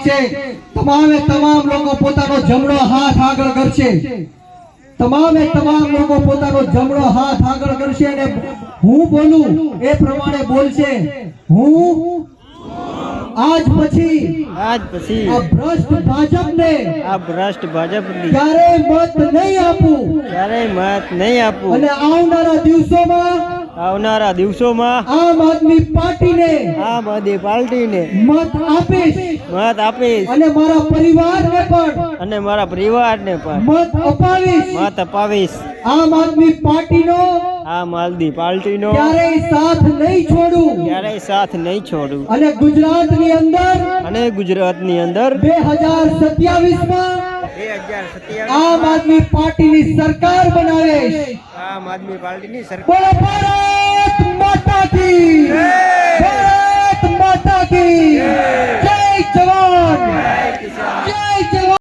છે. તમામે તમામ લોકો પોતાનો જમણો હાથ આગળ કરશે. તમામે તમામ લોકો પોતાનો જમણો હાથ આગળ કરશે અને હું બોલું એ પ્રમાણે બોલશે. હું આજ પછી આજ પછી આ ભ્રષ્ટ ભાજપને આ ભ્રષ્ટ ભાજપને ક્યારેય મત નહીં આપું. ક્યારેય મત નહીં આપવું અને આવનારા દિવસોમાં આવનારા દિવસોમાં આમ આદમી પાર્ટીને આમ આદમી પાર્ટીને મત આપીશ. મત આપીશ. અને મારા પરિવારને પણ અને મારા પરિવારને પણ મત અપાવીશ. મત અપાવીશ. આમ આદમી પાર્ટીનો આ માલદી પાર્ટીનો ક્યારેય સાથ નહીં છોડું. ક્યારેય સાથ નહીં છોડું. અને ગુજરાતની અંદર અને ગુજરાતની અંદર બે હજાર સત્યાવીસમાં બે હજાર આમ આદમી પાર્ટીની સરકાર બનાવે. આમ આદમી પાર્ટીની સરકાર. બોલો ભારત માતા કી. ભારત માતા કી. જય જવાન.